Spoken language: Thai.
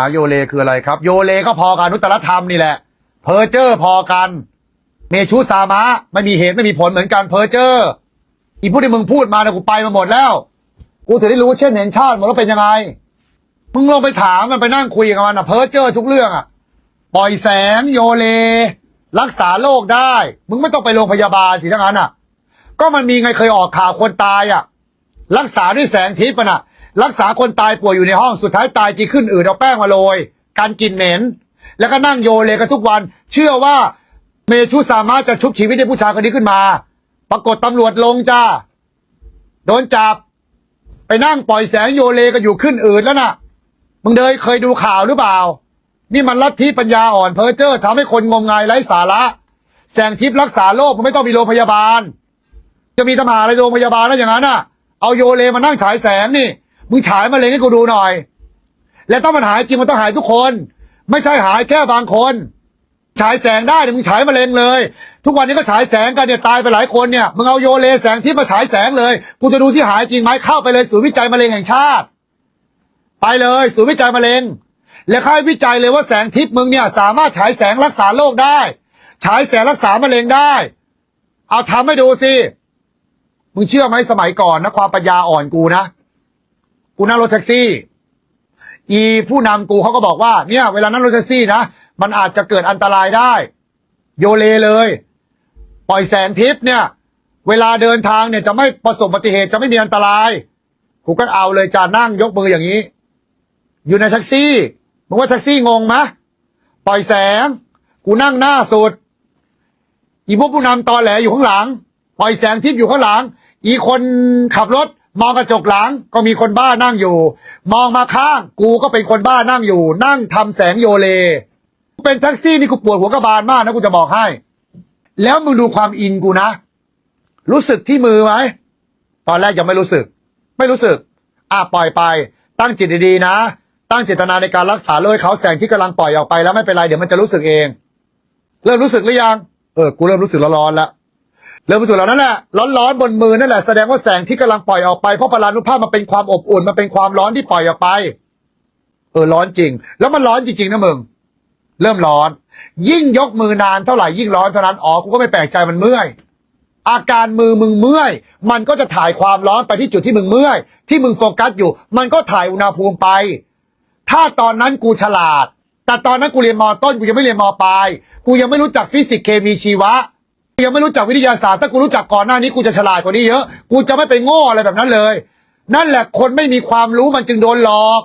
หาโยเลคืออะไรครับ โยเลก็พอกันนุตรธรรมนี่แหละ เพอเจอร์พอกัน เมชุสามะไม่มีเหตุไม่มีผลเหมือนกันเพอเจอร์อีพูดที่มึงพูดมาเนี่ยกูไปมาหมดแล้ว กูถึงได้รู้เช่นเห็นชาติหมดแล้วเป็นยังไง มึงลองไปถามมันไปนั่งคุยกับมันอะเพอเจอร์ทุกเรื่องอะปล่อยแสงโยเล รักษาโรคได้ มึงไม่ต้องไปโรงพยาบาลสิทั้งนั้นอะก็มันมีไงเคยออกข่าวคนตายอะรักษาด้วยแสงทิพย์อะน่ะ รักษาคนตายป่วยอยู่ในห้องสุดท้ายตายจีขึ้นอืดเอาแป้งมาโรยการกินเหม็น แล้วก็นั่งโยเลกันทุกวัน เชื่อว่าเมชุสามารถจะชุบชีวิตให้ผู้ชายคนนี้ขึ้นมา ปรากฏตำรวจลงจ้าโดนจับ ไปนั่งปล่อยแสงโยเลกันอยู่ขึ้นอืดแล้วน่ะมึงเดยเคยดูข่าวหรือเปล่า นี่มันลัทธิปัญญาอ่อนเพ้อเจ้อทำให้คนงมงายไร้สาระ แสงทิพย์รักษาโรคมันไม่ต้องมีโรงพยาบาล จะมีตำหาอะไรโรงพยาบาลแล้วอย่างนั้นน่ะ เอาโยเลมานั่งฉายแสงนี่ มึงฉายมะเร็งให้กูดูหน่อย และต้องมันหายจริงมันต้องหายทุกคน ไม่ใช่หายแค่บางคน ฉายแสงได้เนี่ยมึงฉายมะเร็งเลย ทุกวันนี้ก็ฉายแสงกันเนี่ยตายไปหลายคนเนี่ยมึงเอาโยเลแสงทิพย์มาฉายแสงเลย กูจะดูที่หายจริงไหมเข้าไปเลยศูนย์วิจัยมะเร็งแห่งชาติ ไปเลยศูนย์วิจัยมะเร็ง และค่ายวิจัยเลยว่าแสงทิพย์มึงเนี่ยสามารถฉายแสงรักษาโรคได้ ฉายแสงรักษามะเร็งได้ เอาทำให้ดูสิมึงเชื่อไหมสมัยก่อนนะความปัญญาอ่อนกูนะ กูนั่งรถแท็กซี่ อีผู้นำกูเขาก็บอกว่าเนี่ย เวลานั่งรถแท็กซี่นะมันอาจจะเกิดอันตรายได้ โยเลเลย ปล่อยแสงทิพย์เนี่ย เวลาเดินทางเนี่ยจะไม่ประสบอุบัติเหตุจะไม่มีอันตราย กูก็เอาเลยจะนั่งยกมืออย่างนี้ อยู่ในแท็กซี่มึงว่าแท็กซี่งงไหมปล่อยแสง กูนั่งหน้าสุด อีพวกผู้นำตอแหลอยู่ข้างหลัง ปล่อยแสงทิพย์อยู่ข้างหลัง อีคนขับรถ มองกระจกหลังก็มีคนบ้านั่งอยู่ มองมาข้าง กูก็เป็นคนบ้านั่งอยู่ นั่งทำแสงโยเล เป็นแท็กซี่นี่กูปวดหัวกระบาลมากนะกูจะบอกให้ แล้วมึงดูความอินกูนะ รู้สึกที่มือไหมตอนแรกยังไม่รู้สึก ไม่รู้สึก อะปล่อยไป ตั้งจิตดีๆนะ ตั้งเจตนาในการรักษาเลยเขาแสงที่กำลังปล่อยออกไปแล้วไม่เป็นไรเดี๋ยวมันจะรู้สึกเอง เริ่มรู้สึกหรือยังเออกูเริ่มรู้สึกร้อนๆแล้ว เริ่มรู้สึกแล้วนั่นแหละร้อนๆบนมือนั่นแหละแสดงว่าแสงที่กำลังปล่อยออกไปเพราะพลานุภาพมันเป็นความอบอุ่นมันเป็นความร้อนที่ปล่อยออกไป เออร้อนจริง แล้วมันร้อนจริงๆนะมึงเริ่มร้อน ยิ่งยกมือนานเท่าไหร่ยิ่งร้อนเท่านั้นอ๋อกูก็ไม่แปลกใจมันเมื่อยอาการมือมึงเมื่อย มันก็จะถ่ายความร้อนไปที่จุดที่มึงเมื่อย ที่มึงโฟกัสอยู่ มันก็ถ่ายอุณหภูมิไป ถ้าตอนนั้นกูฉลาด แต่ตอนนั้นกูเรียนมต้นกูยังไม่เรียนมปลาย กูยังไม่รู้จักฟิสิกส์เคมีชีวะ ยังไม่รู้จักวิทยาศาสตร์ถ้ากูรู้จักก่อนหน้านี้กูจะฉลาดกว่านี้เยอะ กูจะไม่ไปโง่อะไรแบบนั้นเลย นั่นแหละคนไม่มีความรู้มันจึงโดนหลอก